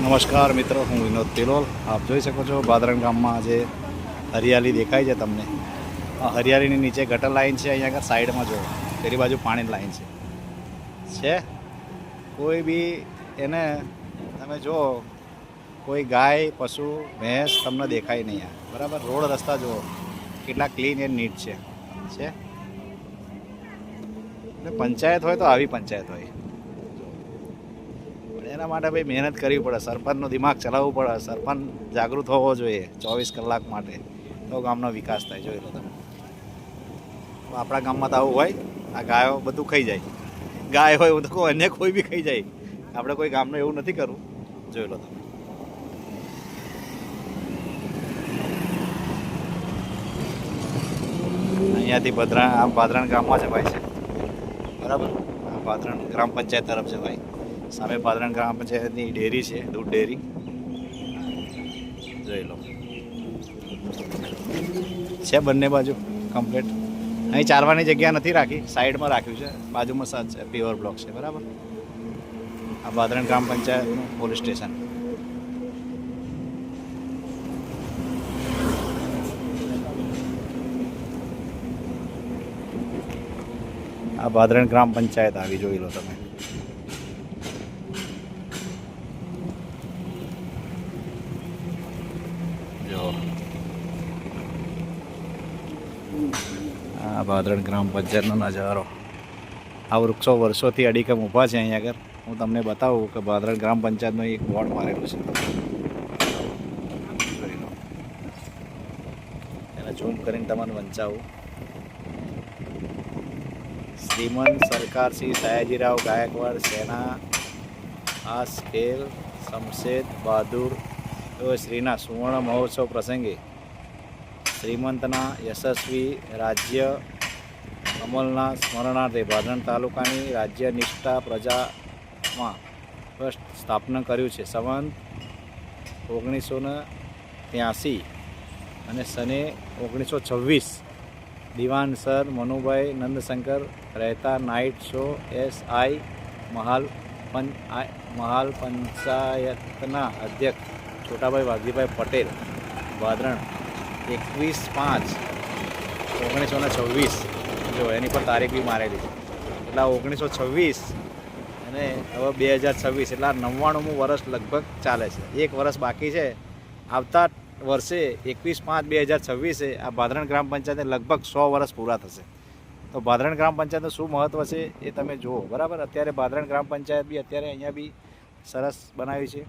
નમસ્કાર મિત્રો, હું વિનોદ તિલોલ. આપ જોઈ શકો છો બાદરણ ગામમાં જે હરિયાળી દેખાય છે તમને. હરિયાળીની નીચે ગટર લાઈન છે, અહીંયા આગળ સાઈડમાં જો પેલી બાજુ પાણીની લાઈન છે. છે? કોઈ બી એને તમે જો કોઈ ગાય, પશુ, ભેંસ તમને દેખાય નહીં આ. બરાબર? રોડ રસ્તા જુઓ. કેટલા ક્લીન એન્ડ નીટ છે? એટલે પંચાયત હોય તો આવી પંચાયત હોય. એના માટે ભાઈ મહેનત કરવી પડે, સરપંચનું દિમાગ ચલાવવું પડે, સરપંચ જાગૃત હોવો જોઈએ ચોવીસ કલાક માટે. તો ગામનો વિકાસ થાય, જોઈ લો તમે. આપણા ગામમાં તો આવું હોય, આ ગાયો બધું ખાઈ જાય. ગાય હોય એવું તો કહું અન્ય કોઈ બી ખાઈ જાય. આપણે કોઈ ગામનું એવું નથી કરવું, જોઈ લો તમે. અહીંયાથી ભદ્રા, આ ભાદરણ ગામમાં છે ભાઈ છે. બરાબર? આ ભાદરણ ગ્રામ પંચાયત તરફ છે ભાઈ સામે પાદરણ ગ્રામ પંચાયતની ડેરી છે, દૂધ ડેરી. જોઈ લો. છે બંને બાજુ કમ્પ્લીટ અહીં ચારવાની જગ્યા નથી રાખી, સાઈડમાં રાખ્યું છે. બાજુમાં સાત છે પ્યોર બ્લોક છે, બરાબર? આ ભાદરણ ગ્રામ પંચાયતનું પોલીસ સ્ટેશન. આ ભાદરણ ગ્રામ પંચાયત આવી, જોઈ લો તમે જો આ ભાદરણ ગ્રામ પંચાયતનો નજારો. આ વૃક્ષો વર્ષોથી અડીકમ ઊભા છે અહીંયા આગળ. હું તમને બતાવું કે ભાદરણ ગ્રામ પંચાયતનો એક બોર્ડ મારેલું છે. એને ઝૂમ કરીને તમને વંચાવું. શ્રીમંત સરકાર શ્રી સયાજીરાવ ગાયકવાડ, સેના, આ સ્કેલ, શમશેદ બહાદુર શ્રીના સુવર્ણ મહોત્સવ પ્રસંગે શ્રીમંતના યશસ્વી રાજ્ય અમલના સ્મરણાર્થે ભાદરણ તાલુકાની રાજ્ય નિષ્ઠા પ્રજામાં ટ્રસ્ટ સ્થાપના કર્યું છે. સંવંત ઓગણીસો ને ત્યાંસી અને સને ઓગણીસો છવ્વીસ દિવાન સર મનુભાઈ નંદશંકર રહેતા નાઇટ શો એસ આઈ મહાલ પંચ મહાલ પંચાયતના અધ્યક્ષ છોટાભાઈ વાઘજીભાઈ પટેલ. ભાદરણ એકવીસ પાંચ ઓગણીસો ને છવ્વીસ. જો, એની પર તારીખ બી મારેલી એટલે ઓગણીસો છવ્વીસ અને હવે બે હજાર છવ્વીસ, એટલે આ નવ્વાણુંમું વર્ષ લગભગ ચાલે છે. એક વર્ષ બાકી છે. આવતા વર્ષે એકવીસ પાંચ બે હજાર છવ્વીસે આ ભાદરણ ગ્રામ પંચાયતને લગભગ સો વર્ષ પૂરા થશે. તો ભાદરણ ગ્રામ પંચાયતનું શું મહત્ત્વ છે એ તમે જુઓ. બરાબર? અત્યારે ભાદરણ ગ્રામ પંચાયત બી અત્યારે અહીંયા બી સરસ બનાવી છે.